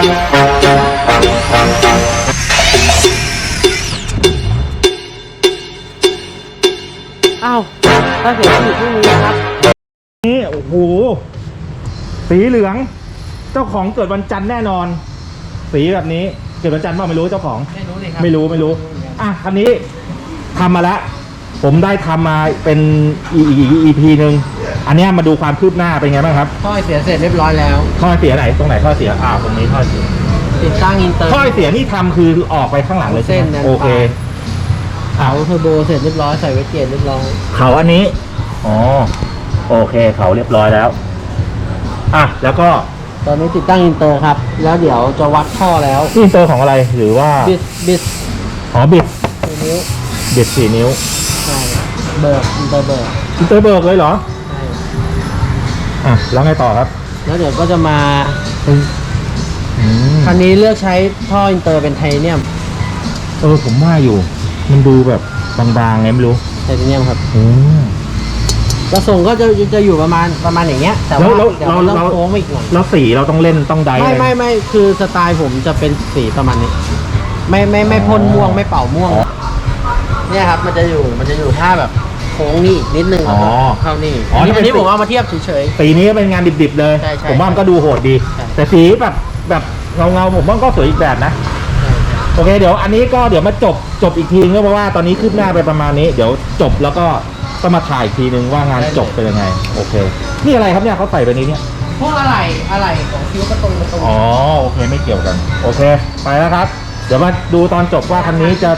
อ้าวถ้าเห็นอยู่พรุ่งนี้นะครับ นี่โอ้โห สีเหลือง เจ้าของเกิดวันจันทร์แน่นอน สีแบบนี้ เกิดวันจันทร์ป่าไม่รู้เจ้าของ ไม่รู้เลยครับ ไม่รู้ไม่รู้ อะคันนี้ทำมาแล้ว ผมได้ทำมาเป็นอีพีหนึ่ง อันเนี้ยมาดูความคืบหน้าเป็นไงบ้างครับท่อเสียเสร็จเรียบร้อยแล้ว ท่อเสียไหนตรงไหนท่อเสียอ่าตรงนี้ท่อเสียติดตั้งอินเตอร์ท่อเสียนี่ทำคือออกไปข้างหลังเลยใช่ไหมเส้นนั้นโอเคเผาเทอร์โบเสร็จเรียบร้อยใส่ไว้เกียร์เรียบร้อยเขาอันนี้อ๋อโอเค เขาเรียบร้อยแล้วอะแล้วก็ตอนนี้ติดตั้งอินเตอร์ครับ แล้วเดี๋ยวจะวัดท่อแล้วนี่อินเตอร์ของอะไรหรือว่าบิดบิดอ๋อบิดตัวนิ้วบิดสี่นิ้วใช่เบิร์กอินเตอร์เบิร์กอินเตอร์เบิร์กเลยเหรอใช่ อะแล้วไงต่อครับแล้วเดี๋ยวก็จะมาอืมคันนี้เลือกใช้ท่ออินเตอร์เป็นไทเนียมเออผมว่าอยู่ มันดูแบบบางๆไงไม่รู้ไทเนียมครับอืม กระส่งก็จะจะอยู่ประมาณประมาณอย่างเงี้ย แต่ว่าแล้วเดี๋ยวเรามันต้เราองโค้งมาอีกหน่อยแล้วสีเราต้องเล่นต้องไดไม่อะรไม่ไม่คือสไตล์ผมจะเป็นสีประมาณนี้ ไม่ไม่ไม่พ่นม่วงไม่เป่าม่วงอ๋อเนี่ยครับ มันจะอยู่มันจะอยู่ท่าแบบโค้งนี่อีกนิดนึงแล้วก็อ๋อเข้านี่อ๋อนี่อันนี้เป็นผมเอามาเทียบเฉย สีนี้เป็นงานดิบๆเลย ใช่ใช่ผมว่ามันก็ดูโหดดี ใช่ แต่สีแบบแบบเงาๆผมว่าก็สวยอีกแบบนะ ๆ โอเคเดี๋ยวอันนี้ก็เดี๋ยวมาจบจบอีกทีนึงเพราะว่าตอนนี้คืบหน้าไปประมาณนี้ เดี๋ยวจบแล้วก็ก็มาถ่ายอีกทีนึงว่างานจบเป็นยังไง โอเค นี่อะไรครับเนี่ยเขาใส่ไปนี้เนี่ย พวกอะไรอะไรของคิ้วกระตรงกระตรงอ๋อโอเคไม่เกี่ยวกัน โอเค ไปแล้วครับ เดี๋ยวมาดูตอนจบว่าคันนี้จะ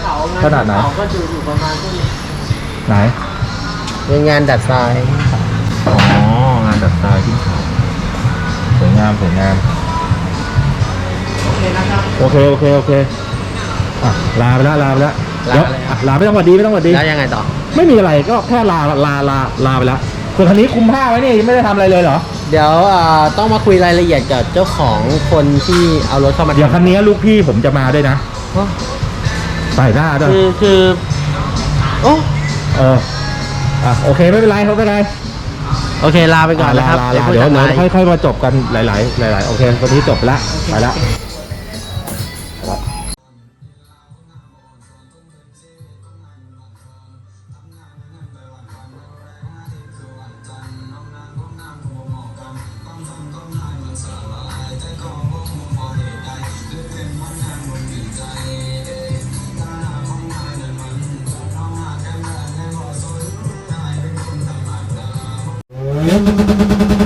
ขนาดไหน เขก็จะอยู่ประมาณที่ไหน เป็นงานดัดทรายอ๋องานดัดทรายที่เขาสวยงามสวยงามโอเคนะครับโอเคโอเคโอเคอะลาไปแล้วลาไปแล้วลาเดี๋ยวเลยครับอะลาไม่ต้องหวัดดีไม่ต้องหวัดดี แล้วยังไงต่อ ไม่มีอะไรก็แค่ลาลาลาลาไปแล้วส่วนคันนี้คุมผ้าไว้นี่ยังไม่ได้ทำอะไรเลยเหรอ เดี๋ยวเอ่อต้องมาคุยรายละเอียดกับเจ้าของคนที่เอารถเข้ามาเดี๋ยวคันนี้ลูกพี่ผมจะมาด้วยนะ โอ้ใส่หน้าด้วยคือคือโอ้เออ อะโอเคไม่เป็นไรเขาไม่เป็นไรโอเคลาไปก่อนนะครับเดี๋ยวเดี๋ยวค่อยค่อยมาจบกันหลาย ๆ หลาย ๆ โอเควันนี้จบละไปละต้องทำต้องได้มันสลายใจกอง Yeah.